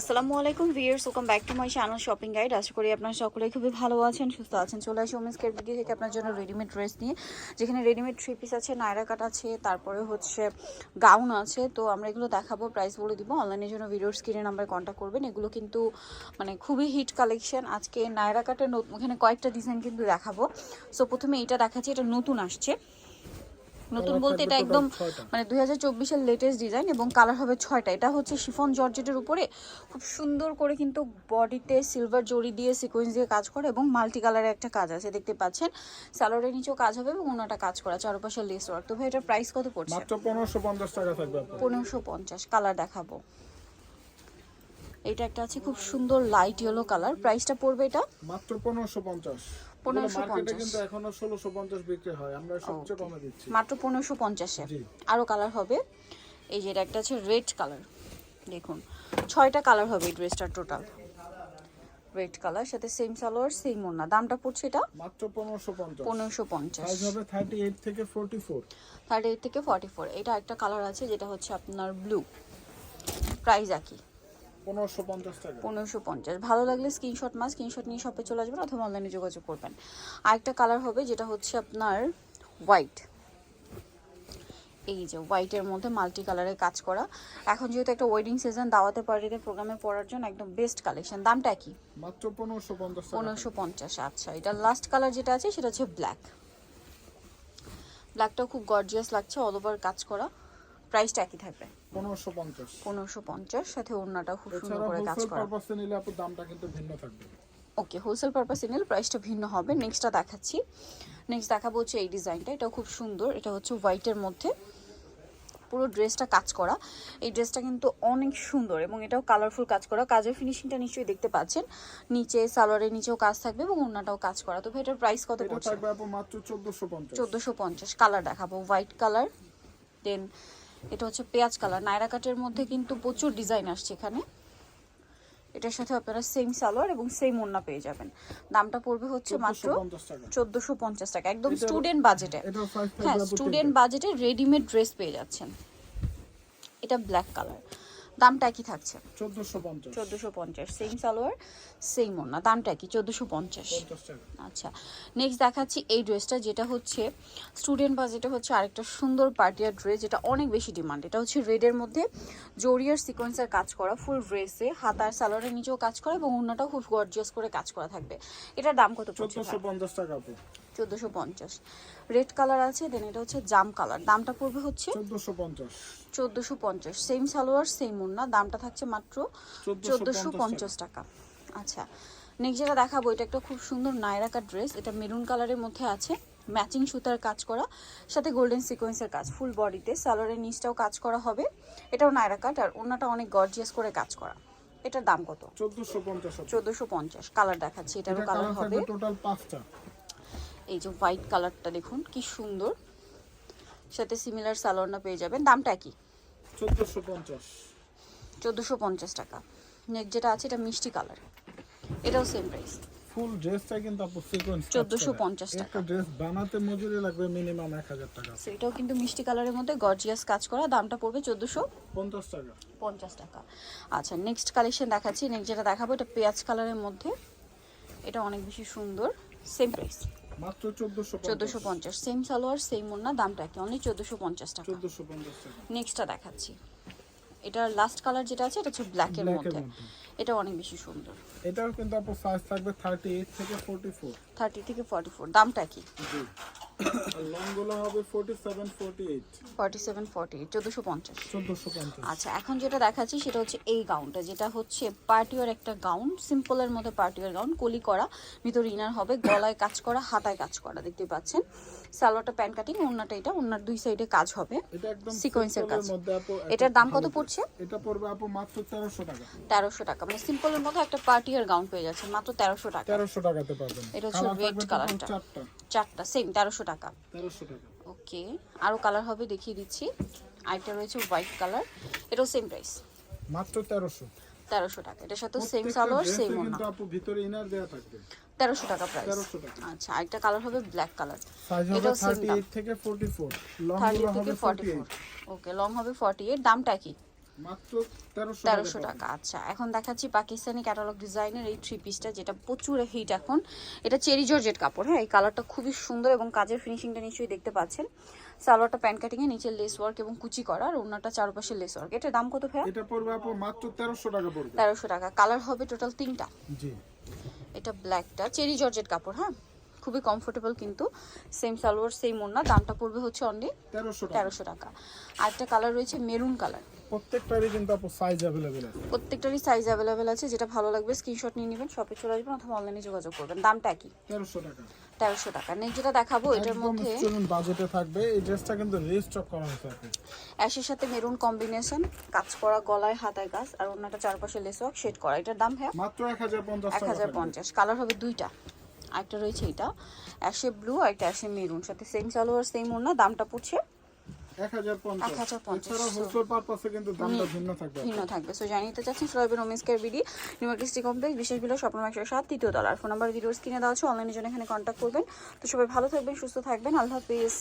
আসসালামু আলাইকুম viewers welcome back to my channel shopping guide আশা করি আপনারা সকলে খুবই ভালো আছেন, সুস্থ আছেন। চলে আসি ওমেন্স কেয়ার বিডি থেকে আপনার জন্য রেডিমেড ড্রেস নিয়ে, যেখানে রেডিমেড থ্রি পিস আছে, নায়রা কাট আছে, তারপরে হচ্ছে গাউন আছে। তো আমরা এগুলো দেখাবো প্রাইস বলে দিব। অনলাইনের জন্য ভিডিওর স্ক্রিনে নাম্বার কন্ট্যাক্ট করবেন। এগুলো কিন্তু মানে খুবই হিট কালেকশন আজকে নায়রা কাটের নতুন এখানে কয়েকটা ডিজাইন কিন্তু দেখাবো। সো প্রথমে এটা দেখাচ্ছি, এটা নতুন আসছে। নতুন বলতে এটা একদম মানে দুই হাজার চব্বিশের লেটেস্ট ডিজাইন এবং কালার হবে ছয়টা। এটা হচ্ছে শিফন জর্জেটের উপরে খুব সুন্দর করে কিন্তু বডিতে সিলভার জড়ি দিয়ে সিকোয়েন্স দিয়ে কাজ করে এবং মাল্টি কালারের একটা কাজ আছে দেখতে পাচ্ছেন? স্যালোয়ারের নিচেও কাজ হবে এবং অন্যটা কাজ করা চারপাশে লেস ওয়ার্ক তো ভাই এটার প্রাইস কত পড়ছে? মাত্র পনেরোশো পঞ্চাশ টাকা থাকবে কালার দেখাবো। এটা একটা আছে খুব সুন্দর লাইট ইয়েলো কালার প্রাইসটা পড়বে এটা? মাত্র পনেরোশো পঞ্চাশ। কিন্তু এখনও ষোলোশো পঞ্চাশ বিক্রি হয়। আমরা সবচেয়ে কমে দিচ্ছি। মাত্র পনেরোশো পঞ্চাশে। আরও কালার হবে। এই যে এটা একটা আছে রেড কালার দেখুন ছয়টা কালার হবে এই ড্রেসটার টোটাল রেড কালার সাথে সেম সালোয়ার সেম ওড়না। দামটা পড়ছে এটা মাত্র পনেরোশো পঞ্চাশ। পনেরোশো পঞ্চাশ। সাইজ হবে থার্টি এইট থেকে ফোরটি ফোর থার্টি এইট থেকে ফর্টি ফোর এটা একটা কালার আছে যেটা হচ্ছে আপনার ব্লু প্রাইস একই। পনেরোশো পঞ্চাশ ভালো লাগলে স্ক্রিনশট মাস স্ক্রিনশট নিয়ে শপে চলে আসবেন অথবা অনলাইনে যোগাযোগ করবেন। আরেকটা কালার হবে যেটা হচ্ছে আপনার হোয়াইট এই যে হোয়াইটের মধ্যে মাল্টি কালারের কাজ করা। এখন যেহেতু একটা ওয়েডিং সিজন দাওয়াতে পার্টিতে প্রোগ্রামে পড়ার জন্য একদম বেস্ট কালেকশন দামটা কি? মাত্র পনেরোশো পঞ্চাশ পনেরোশো পঞ্চাশ আচ্ছা। এটা লাস্ট কালার যেটা আছে সেটা হচ্ছে ব্ল্যাক ব্ল্যাকটাও খুব গর্জিয়াস লাগছে অল ওভার কাজ করা। প্রাইসটা একই থাকবে। পনেরোশো পঞ্চাশ। পনেরোশো পঞ্চাশ সাথে ওড়নাটাও খুব সুন্দর করে কাজ হোলসেল করা। নিলে আপনার দামটা কিন্তু ভিন্ন থাকবে। ওকে হোলসেল পারপাস নিলে প্রাইসটা ভিন্ন হবে। নেক্সটটা দেখাচ্ছি। নেক্সট দেখাবো হচ্ছে এই ডিজাইনটা এটা খুব সুন্দর। এটা হচ্ছে হোয়াইটের মধ্যে। পুরো ড্রেসটা কাজ করা। এই ড্রেসটা কিন্তু অনেক সুন্দর এবং এটাও কালারফুল কাজ করা। কাজের ফিনিশিংটা নিশ্চয়ই দেখতে পাচ্ছেন। নিচে সালোয়ারের নিচেও কাজ থাকবে এবং অন্যটাও কাজ করা। তো ভাই এটার প্রাইস কত পড়ছে? চোদ্দোশো পঞ্চাশ। কালার দেখাবো। হোয়াইট কালার দেন এটা হচ্ছে পেঁয়াজ কালার। নায়রা কাটের মধ্যে কিন্তু প্রচুর ডিজাইন আসছে এখানে। এটার সাথে আপনারা সেম সালোয়ার এবং সেম ওন্না পেয়ে যাবেন। দামটা পড়বে হচ্ছে মাত্র চোদ্দশো পঞ্চাশ টাকা। চোদ্দোশো পঞ্চাশ টাকা। একদম স্টুডেন্ট বাজেটে হ্যাঁ স্টুডেন্ট বাজেটে রেডিমেড ড্রেস পেয়ে যাচ্ছেন। এটা ব্ল্যাক কালার দামটা একই থাকছে। চোদ্দোশো পঞ্চাশ। সেম সালোয়ার সেম ওড়না দামটা কি চোদ্দোশো পঞ্চাশ। আচ্ছা নেক্সট দেখাচ্ছি এই ড্রেসটা যেটা হচ্ছে স্টুডেন্ট বাজেটে হচ্ছে আরেকটা সুন্দর পার্টিয়ার ড্রেস যেটা অনেক বেশি ডিমান্ড এটা হচ্ছে রেডের মধ্যে জরিয়ার সিকোয়েন্সের কাজ করা ফুল ড্রেসে হাতার সালোয়ারের নিচেও কাজ করা এবং অন্যটাও খুব গর্জিয়াস করে কাজ করা থাকবে। এটার দাম কত পড়ছে চোদ্দোশো পঞ্চাশ টাকা চোদ্দোশো পঞ্চাশ। রেড কালার আছে দেন এটা হচ্ছে জাম কালার দামটা পড়বে হচ্ছে চোদ্দোশো পঞ্চাশ। চোদ্দোশো পঞ্চাশ। সেম সালোয়ার সেম ওড়না দামটা থাকছে মাত্র চোদ্দোশো পঞ্চাশ টাকা। আচ্ছা নেক্সট যেটা দেখাবো এটা একটা খুব সুন্দর নায়রাকার ড্রেস এটা মেরুন কালারের মধ্যে আছে ম্যাচিং সুতার কাজ করা সাথে গোল্ডেন সিকোয়েন্সের কাজ ফুল বডিতে সালোয়ারের নিচটাও কাজ করা হবে। এটাও নায়রা কাট আর ওনাটা অনেক গর্জিয়াস করে কাজ করা। এটার দাম কত? চোদ্দোশো পঞ্চাশ চোদ্দোশো পঞ্চাশ কালার দেখাচ্ছি এটারও কালার হবে। টোটাল পাঁচটা। এই যে হোয়াইট কালারটা দেখুন কি সুন্দর। সাথে সিমিলার সালোয়ারটা পেয়ে যাবেন দামটা কি? চোদ্দোশো পঞ্চাশ। চোদ্দোশো পঞ্চাশ টাকা। নেক্সট যেটা আছে এটা মিষ্টি কালার। এটাও সেম প্রাইস ফুল ড্রেসটা কিন্তু আপু সিকোয়েন্স 1450 টাকা। একটা ড্রেস বানাতে মজুরি লাগবে মিনিমাম এক হাজার টাকা। সো এটাও কিন্তু মিষ্টি কালারের মধ্যে গর্জিয়াস কাজ করা। দামটা পড়বে চোদ্দোশো পঞ্চাশ টাকা। পঞ্চাশ টাকা। আচ্ছা নেক্সট কালেকশন দেখাচ্ছি। নেক্সট যেটা দেখাবো এটা পেঁয়াজ কালারের মধ্যে। এটা অনেক বেশি সুন্দর। সেম প্রাইস মাত্র চোদ্দোশো চোদ্দোশো পঞ্চাশ। সেম সালোয়ার সেম ওড়না দামটা কি? অনলি চোদ্দোশো পঞ্চাশ টাকা। চোদ্দোশো পঞ্চাশ টাকা। নেক্সটটা দেখাচ্ছি। এটার লাস্ট কালার যেটা আছে এটা হচ্ছে ব্ল্যাকের এর মধ্যে। এটা অনেক বেশি সুন্দর। এটাও কিন্তু আপু সাইজ থাকবে থার্টি এইট থেকে ফোর্টি ফোর থার্টি থেকে ফর্টি ফোর দামটা কি? জি। লং হবে forty seven forty eight forty seven forty eight চোদ্দোশো পঞ্চাশ। চোদ্দোশো পঞ্চাশ। আচ্ছা এখন যেটা দেখাচ্ছি সেটা হচ্ছে এই গাউনটা যেটা হচ্ছে পার্টিওয়ার একটা গাউন সিম্পলের মধ্যে পার্টিওয়ার গাউন কলি করা ভিতরে ইনার হবে গলায় কাজ করা হাতায় কাজ করা দেখতে পাচ্ছেন? সালোয়ারটা প্যান্ট কাটিং ওন্নাটা এটা ওন্নার দুই সাইডে কাজ হবে এটা একদম সিকোয়েন্সের এর কাজ। এটার দাম কত পড়ছে। এটা পড়বে আপু মাত্র তেরোশো টাকা। মানে সিম্পলের মধ্যে একটা পার্টিয়ার গাউন পেয়ে যাচ্ছে মাত্র তেরোশো টাকা। তেরোশো টাকাতে পাবেন। এটা হচ্ছে কালারটা। চারটা। সেম তেরোশো টাকা। ওকে আরও কালার হবে দেখিয়ে দিচ্ছি। আরেকটা রয়েছে হোয়াইট কালার এটাও সেম প্রাইস মাত্র তেরোশো। তেরোশো টাকা এটার সাথে সেম সালোয়ার সেম কিন্তু আপু ভিতরে ইনার দেওয়া থাকবে। তেরোশো টাকা প্রাইস 1300 টাকা। আচ্ছা আরেকটা কালার হবে ব্ল্যাক কালার এটাও সেম থেকে ফোর্টি ফোর লং থার্টি থেকে হবে forty forty four eight okay long হবে ফর্টি এইট দামটা কি? তেরোশো টাকা আচ্ছা। এখন দেখাচ্ছি পাকিস্তানি ক্যাটালগ ডিজাইনের এই থ্রি পিসটা যেটা প্রচুর হিট এখন। এটা চেরি জর্জেট কাপড় হ্যাঁ? এই কালারটা খুবই সুন্দর এবং কাজের ফিনিশিংটা নিশ্চয়ই দেখতে পাচ্ছেন। সালোয়ারটা প্যান্ট কাটিং এ নিচে লেস ওয়ার্ক এবং কুচি করা আর ওনাটা চারপাশে লেস ওয়ার্ক এটার দাম কত ভাইয়া? এটা পড়বে আপু মাত্র তেরোশো টাকা পড়বে। তেরোশো টাকা। কালার হবে টোটাল তিনটা। জি। এটা ব্ল্যাকটা চেরি জর্জেট কাপড় হ্যাঁ? খুবই কমফোর্টেবল কিন্তু। সেম সালোয়ার সেম ওড়না দামটা পড়বে হচ্ছে অনলি তেরোশো টাকা। টাকা। আরেকটা কালার রয়েছে মেরুন কালার প্রত্যেকটারই কিন্তু আপু সাইজ অ্যাভেলেবেল আছে। প্রত্যেকটারই সাইজ অ্যাভেলেবেল আছে যেটা ভালো লাগবে স্ক্রিনশট নিয়ে নেবেন শপে চলে আসবেন অথবা অনলাইনে যোগাযোগ করবেন। দামটা কি তেরোশো টাকা। তেরোশো টাকা। নেক্সট যেটা দেখাবো এটার মধ্যে বাজেটে থাকবে। এই ড্রেসটা কিন্তু রিস্টক করা হয়েছে অ্যাশের সাথে মেরুন কম্বিনেশন কাজ করা গলায় হাতায় আর অন্যটা চারপাশে লেস ওয়ার্ক শেড করা। এটার দাম হ্যাঁ মাত্র টাকা। কালার হবে দুইটা। একটা রয়েছে এটা। অ্যাশে ব্লু আর একটা অ্যাশে মেরুন সাথে সেম সালোয়ার সেম ওড়না দামটা পড়ছে এক হাজার পঞ্চাশ। 1050 এছাড়া হোলসেল পারপাসে কিন্তু দামটা ভিন্ন থাকবে। সো জানিয়ে দিতে বিডি কমপ্লেক্স বিশেষ বিলো স্বপ্ন একশো সাত তৃতীয় তলার। ফোন নাম্বার দেওয়া আছে অনলাইনের জন্য এখানে কন্ট্যাক্ট করবেন। তো সবাই ভালো থাকবেন সুস্থ থাকবেন। আল্লাহ হাফিজ।